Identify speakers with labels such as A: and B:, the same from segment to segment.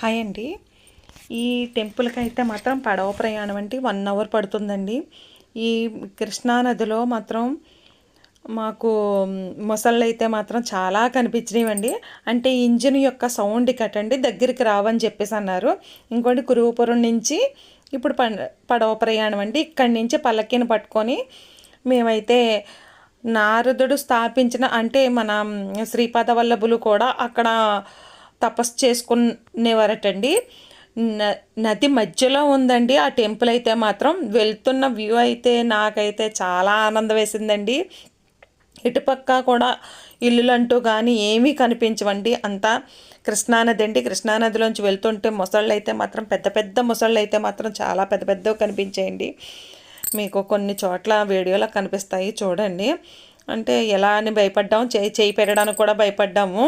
A: Hi అండి. ఈ టెంపుల్కి అయితే మాత్రం పడవ ప్రయాణం అంటే వన్ అవర్ పడుతుందండి. ఈ కృష్ణా నదిలో మాత్రం మాకు మొసళ్ళు అయితే మాత్రం చాలా కనిపించినవండి. అంటే ఇంజిన్ యొక్క సౌండ్ కట్టండి దగ్గరికి రావని చెప్పేసి అన్నారు. ఇంకోటి కురువపురం నుంచి ఇప్పుడు పడవ ప్రయాణం అండి. ఇక్కడి నుంచి పల్లకీని పట్టుకొని మేమైతే నారదుడు స్థాపించిన అంటే మన శ్రీపాద వల్లభులు కూడా అక్కడ తపస్సు చేసుకునేవారటండి. నది మధ్యలో ఉందండి. ఆ టెంపుల్ అయితే మాత్రం వెళ్తున్న వ్యూ అయితే నాకైతే చాలా ఆనందం వేసిందండి ఇటుపక్క కూడా ఇల్లులు అంటూ కానీ ఏమీ కనిపించవండి. అంతా కృష్ణానది అండి. కృష్ణానదిలోంచి వెళ్తుంటే మొసళ్ళు అయితే మాత్రం పెద్ద పెద్ద మొసళ్ళు అయితే మాత్రం చాలా పెద్ద పెద్దవి కనిపించాయండి. మీకు కొన్ని చోట్ల వీడియోలో కనిపిస్తాయి చూడండి. అంటే ఎలా అని భయపడ్డాము చేయి చేయి పెరగడానికి కూడా భయపడ్డాము.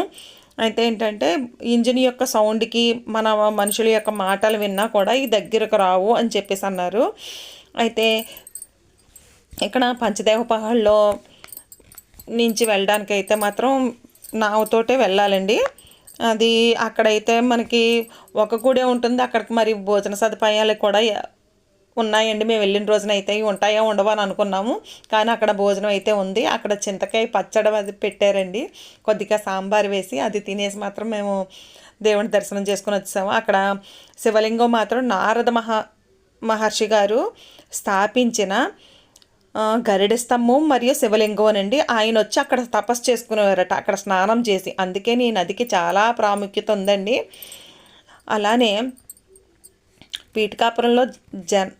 A: అయితే ఏంటంటే ఇంజిన్ యొక్క సౌండ్కి మన మనుషుల యొక్క మాటలు విన్నా కూడా ఈ దగ్గరకు రావు అని చెప్పేసి అన్నారు. అయితే ఇక్కడ పంచదేవపహల్లో నుంచి వెళ్ళడానికి అయితే మాత్రం నావుతోటే వెళ్ళాలండి. అది అక్కడైతే మనకి ఒక గుడే ఉంటుంది. అక్కడికి మరి భోజన సదుపాయాలు కూడా ఉన్నాయండి. మేము వెళ్ళిన రోజున అయితే ఉంటాయో ఉండవని అని అనుకున్నాము. కానీ అక్కడ భోజనం అయితే ఉంది. అక్కడ చింతకాయ పచ్చడి అది పెట్టారండి. కొద్దిగా సాంబార్ వేసి అది తినేసి మాత్రం మేము దేవుని దర్శనం చేసుకుని వచ్చాము. అక్కడ శివలింగం మాత్రం నారద మహా మహర్షి గారు స్థాపించిన గరిడ స్తంభం మరియు శివలింగం అండి ఆయన వచ్చి అక్కడ తపస్సు చేసుకునేవారట. అక్కడ స్నానం చేసి. అందుకే ఈ నదికి చాలా ప్రాముఖ్యత ఉందండి. అలానే పీఠకాపురంలో జన్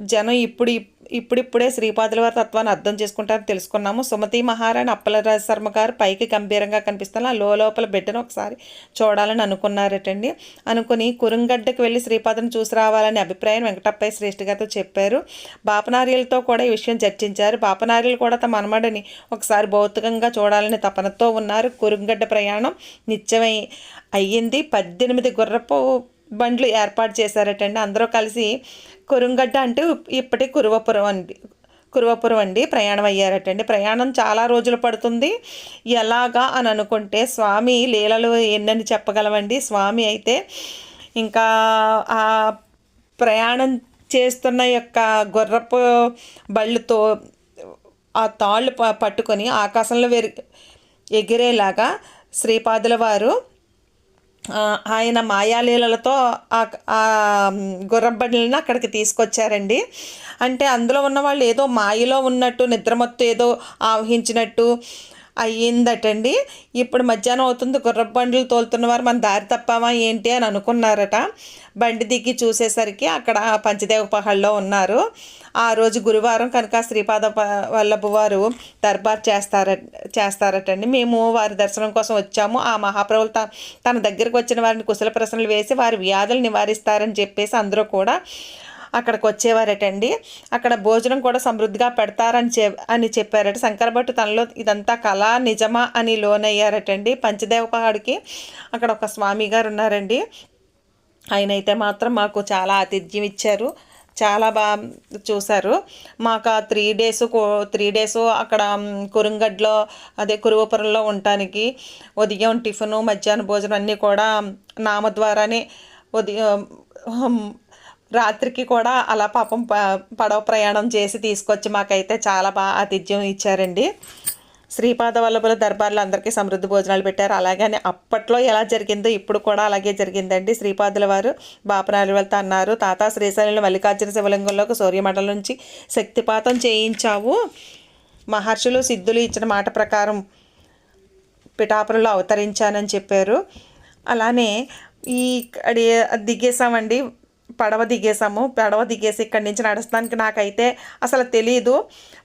A: జనం ఇప్పుడు ఇప్పుడిప్పుడే శ్రీపాదుల వారి తత్వాన్ని అర్థం చేసుకుంటారని తెలుసుకున్నాము. సుమతి మహారాణి అప్పలరాజ శర్మ గారు పైకి గంభీరంగా కనిపిస్తున్న లోపల బిడ్డను ఒకసారి చూడాలని అనుకున్నారటండి. అనుకుని కురుంగడ్డకు వెళ్ళి శ్రీపాదను చూసి రావాలని అభిప్రాయం వెంకటప్పయ్య శ్రేష్ఠ గారితో చెప్పారు. బాపనార్యులతో కూడా ఈ విషయం చర్చించారు. బాపనార్యులు కూడా తమ మనమడిని ఒకసారి భౌతికంగా చూడాలని తపనతో ఉన్నారు. కురుంగడ్డ ప్రయాణం నిత్యమై అయ్యింది. పద్దెనిమిది గుర్రపు బండ్లు ఏర్పాటు చేశారటండి అందరూ కలిసి కురుంగడ్డ అంటే ఇప్పటి కురువపురం అండి కురువపురం అండి ప్రయాణం అయ్యారటండి ప్రయాణం చాలా రోజులు పడుతుంది. ఎలాగా అని అనుకుంటే స్వామి లీలలు ఎన్నని చెప్పగలవండి స్వామి అయితే ఇంకా ఆ ప్రయాణం చేస్తున్న యొక్క గుర్రపు బళ్ళుతో ఆ తాళ్ళు పట్టుకొని ఆకాశంలో వెరి ఎగిరేలాగా శ్రీపాదుల వారు ఆయన మాయాలీలలతో ఆ గుర్రబండ్లను అక్కడికి తీసుకొచ్చారండి. అంటే అందులో ఉన్న వాళ్ళు ఏదో మాయలో ఉన్నట్టు నిద్రమత్తు ఏదో ఆవహించినట్టు అయ్యిందటండి. ఇప్పుడు మధ్యాహ్నం అవుతుంది గుర్రపు బండ్లు తోలుతున్న వారు మన దారి తప్పామా ఏంటి అని అనుకున్నారట. బండి దిగి చూసేసరికి అక్కడ పంచదేవ పహల్లో ఉన్నారు. ఆ రోజు గురువారం కనుక శ్రీపాద వల్లభ వారు దర్బార్ చేస్తార చేస్తారటండి. మేము వారి దర్శనం కోసం వచ్చాము. ఆ మహాప్రభులు తన దగ్గరకు వచ్చిన వారిని కుశల ప్రశ్నలు వేసి వారి వ్యాధులు నివారిస్తారని చెప్పేసి అందరూ కూడా అక్కడికి వచ్చేవారటండి అక్కడ భోజనం కూడా సమృద్ధిగా పెడతారని చె అని చెప్పారట. శంకరభట్టు తనలో ఇదంతా కళ నిజమా అని లోనయ్యారటండి. పంచదేవపహాడికి అక్కడ ఒక స్వామి గారు ఉన్నారండి ఆయన అయితే మాత్రం మాకు చాలా ఆతిథ్యం ఇచ్చారు. చాలా బాగా చూశారు. మాకు ఆ త్రీ డేస్ త్రీ డేస్ అక్కడ కురుంగడ్లో అదే కురువపురంలో ఉండటానికి ఉదయం టిఫిను మధ్యాహ్నం భోజనం అన్నీ కూడా నామ ద్వారానే ఉదయం రాత్రికి కూడా అలా పాపం పడవ ప్రయాణం చేసి తీసుకొచ్చి మాకైతే చాలా బాగా ఆతిథ్యం ఇచ్చారండి. శ్రీపాద వల్లభుల దర్బార్లో అందరికీ సమృద్ధి భోజనాలు పెట్టారు. అలాగని అప్పట్లో ఎలా జరిగిందో ఇప్పుడు కూడా అలాగే జరిగిందండి. శ్రీపాదుల వారు బాపనాలు వెళ్తా అన్నారు. తాత శ్రీశైలంలో మల్లికార్జున శివలింగంలోకి సూర్యమండలం నుంచి శక్తిపాతం చేయించావు. మహర్షులు సిద్ధులు ఇచ్చిన మాట ప్రకారం పిఠాపురంలో అవతరించానని చెప్పారు. అలానే ఈ దిగేసామండి పడవ దిగేసాము పడవ దిగేసి ఇక్కడి నుంచి నడుస్తానికి నాకైతే అసలు తెలియదు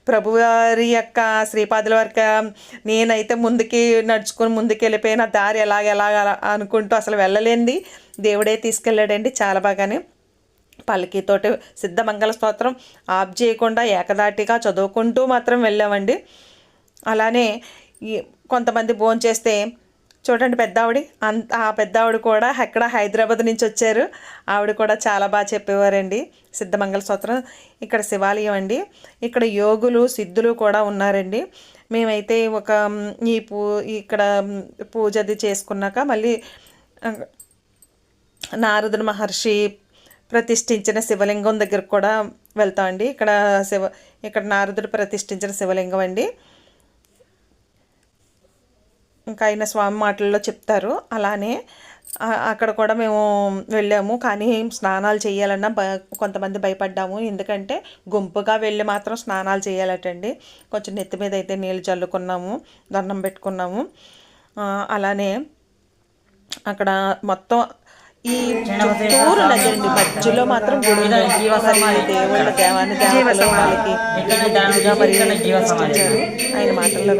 A: ప్రభువారి యొక్క శ్రీపాదుల వరకు నేనైతే ముందుకి నడుచుకొని ముందుకు వెళ్ళిపోయిన దారి ఎలాగ ఎలాగ అనుకుంటూ అసలు వెళ్ళలేంది. దేవుడే తీసుకెళ్ళాడండి చాలా బాగానే. పల్లకీతోటి సిద్ధమంగళ స్తోత్రం ఆఫ్ చేయకుండా ఏకదాటిగా చదువుకుంటూ మాత్రం వెళ్ళామండి. అలానే కొంతమంది భోంచేస్తే చూడండి పెద్ద ఆవిడ అంత ఆ పెద్దావిడ కూడా ఎక్కడ హైదరాబాద్ నుంచి వచ్చారు. ఆవిడ కూడా చాలా బాగా చెప్పేవారండి. సిద్ధమంగళ స్తోత్రం. ఇక్కడ శివాలయం అండి. ఇక్కడ యోగులు సిద్ధులు కూడా ఉన్నారండి. మేమైతే ఒక ఈ పూ ఇక్కడ పూజ అది చేసుకున్నాక మళ్ళీ నారదుడు మహర్షి ప్రతిష్ఠించిన శివలింగం దగ్గరకు కూడా వెళ్తామండి. ఇక్కడ శివ ఇక్కడ నారదుడు ప్రతిష్ఠించిన శివలింగం అండి. ఇంకా ఆయన స్వామి మాటల్లో చెప్తారు. అలానే అక్కడ కూడా మేము వెళ్ళాము. కానీ స్నానాలు చేయాలన్నా భ కొంతమంది భయపడ్డాము. ఎందుకంటే గుంపుగా వెళ్ళి మాత్రం స్నానాలు చేయాలటండి. కొంచెం నెత్తి మీద అయితే నీళ్ళు చల్లుకున్నాము దండం పెట్టుకున్నాము. అలానే అక్కడ మొత్తం ఈ నది అండి మధ్యలో మాత్రం గుడి. మరి దేవుళ్ళ దేవాన్ని దేవతలు వాళ్ళకి ఇదిగా మరి ప్రతిష్ఠించారు ఆయన మాటల్లో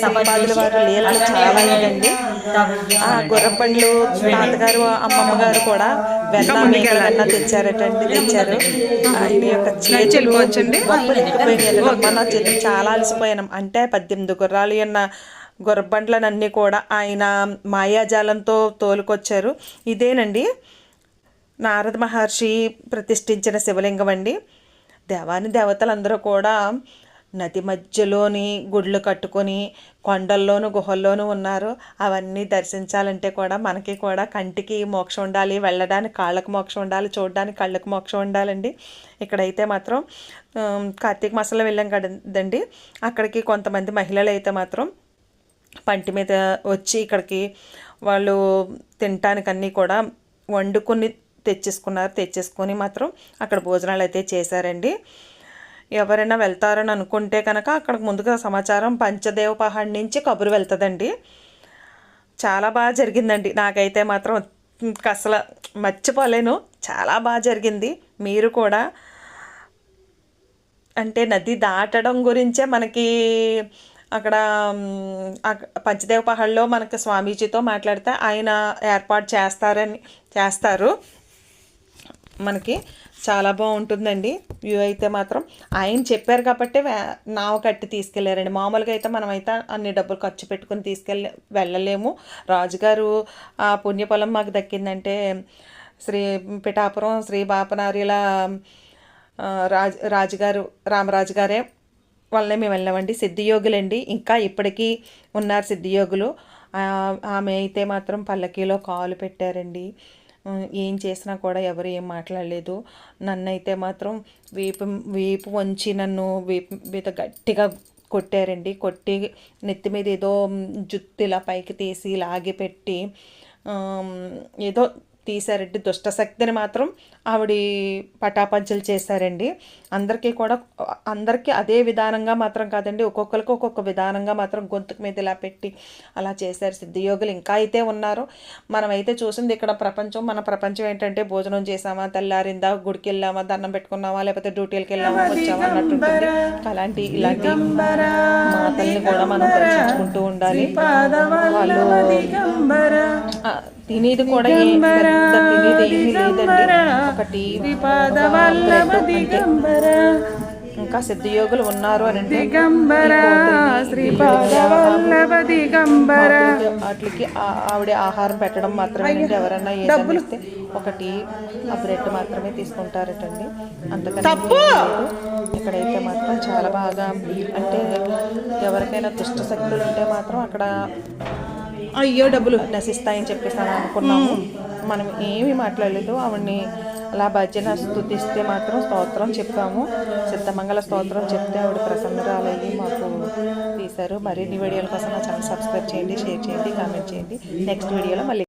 A: సంపాదుల వారి లీలలు చాలా ఆ గుర్రపండ్లు తాతగారు అమ్మమ్మ గారు కూడా వెన్న తెచ్చారటండి తెచ్చారు. ఆయన యొక్క చేతులు గొప్పలు ఎక్కిపోయినాయి అమ్మ నా చేతులు చాలా అలసిపోయాను. అంటే పద్దెనిమిది గుర్రాలు ఉన్న గుర్రబండ్లనన్నీ కూడా ఆయన మాయాజాలంతో తోలుకొచ్చారు. ఇదేనండి. నారద మహర్షి ప్రతిష్ఠించిన శివలింగం అండి. దేవాని దేవతలందరూ కూడా నది మధ్యలోని గుళ్ళు కట్టుకొని కొండల్లోనూ గుహల్లోనూ ఉన్నారు. అవన్నీ దర్శించాలంటే కూడా మనకి కూడా కంటికి మోక్షం ఉండాలి వెళ్ళడానికి కాళ్ళకు మోక్షం ఉండాలి చూడడానికి కళ్ళకు మోక్షం ఉండాలండి. ఇక్కడైతే మాత్రం కార్తీక మాసంలో వెళ్ళాం కదండి. అక్కడికి కొంతమంది మహిళలు అయితే మాత్రం పంటి మీద వచ్చి ఇక్కడికి వాళ్ళు తినటానికన్నీ కూడా వండుకొని తెచ్చేసుకున్నారు. తెచ్చేసుకొని మాత్రం అక్కడ భోజనాలు అయితే చేశారండి. ఎవరైనా వెళ్తారని అనుకుంటే కనుక అక్కడికి ముందుగా సమాచారం పంచదేవ పహాడ్ నుంచి కబురు వెళ్తుందండి. చాలా బాగా జరిగిందండి. నాకైతే మాత్రం అసలు మర్చిపోలేను. చాలా బాగా జరిగింది. మీరు కూడా అంటే నది దాటడం గురించే మనకి అక్కడ పంచదేవ పహాడ్లో మనకి స్వామీజీతో మాట్లాడితే ఆయన ఏర్పాటు చేస్తారని చేస్తారు. మనకి చాలా బాగుంటుందండి. వ్యూ అయితే మాత్రం. ఆయన చెప్పారు కాబట్టి నావ కట్టి తీసుకెళ్ళారండి. మామూలుగా అయితే మనం అయితే అన్ని డబ్బులు ఖర్చు పెట్టుకుని తీసుకెళ్ళి వెళ్ళలేము. రాజుగారు ఆ పుణ్యఫలం మాకు దక్కిందంటే శ్రీ పిఠాపురం శ్రీ బాపనార్యుల రాజు రాజుగారు రామరాజు గారే వల్లనే మేము వెళ్ళామండి. సిద్ధియోగులండి. ఇంకా ఇప్పటికీ ఉన్నారు సిద్ధియోగులు. ఆమె అయితే మాత్రం పల్లకీలో కాలు పెట్టారండి. ఏం చేసినా కూడా ఎవరు ఏం మాట్లాడలేదు. నన్ను అయితే మాత్రం వీపు వీపు వంచి నన్ను వీపు మీద గట్టిగా కొట్టారండి. కొట్టి నెత్తి మీద ఏదో జుత్తు ఇలా పైకి తీసి లాగి పెట్టి ఏదో తీశారండి. దుష్టశక్తిని మాత్రం ఆవిడ పటాపంచలు చేశారండి. అందరికీ కూడా అందరికీ అదే విధానంగా మాత్రం కాదండి. ఒక్కొక్కరికి ఒక్కొక్క విధానంగా మాత్రం గొంతుకు మీద ఇలా పెట్టి అలా చేశారు సిద్ధియోగులు. ఇంకా అయితే ఉన్నారు. మనమైతే చూసింది ఇక్కడ ప్రపంచం మన ప్రపంచం ఏంటంటే భోజనం చేసామా తెల్లారిందా గుడికి వెళ్ళామా దండం పెట్టుకున్నామా లేకపోతే డ్యూటీలకు వెళ్ళామా వచ్చామా అన్నట్టుంటుంది అలాంటి ఇలాంటి మాతల్ని కూడా మనం దర్శించుకుంటూ ఉండాలి. వాళ్ళు తినేది కూడా తినేది ఏమీ లేదండి. ఒకటి. ఇంకా సిద్ధయోగులు ఉన్నారు అని అంటే వాటికి ఆవిడ ఆహారం పెట్టడం మాత్రమే ఎవరన్నా ఇస్తే ఒకటి ఆ బ్రెడ్ మాత్రమే తీసుకుంటారటండి. అంతకన్నా లేదు. ఇక్కడైతే మాత్రం చాలా బాగా అంటే ఎవరికైనా దుష్ట శక్తులు ఉంటే మాత్రం అక్కడ అయ్యో డబ్బులు. నశిస్తాయని చెప్పేసి అని అనుకున్నాము. మనం ఏమీ మాట్లాడలేదు. ఆవిడ్ని అలా భజన స్థుతిస్తే మాత్రం స్తోత్రం చెప్పాము సిద్ధమంగళ స్తోత్రం చెప్తే ఆవిడ ప్రసన్నరాలయ్యి మాకు తీశారు. మరిన్ని వీడియోల కోసం నా ఛానల్ సబ్స్క్రైబ్ చేయండి షేర్ చేయండి కామెంట్ చేయండి. నెక్స్ట్ వీడియోలో మళ్ళీ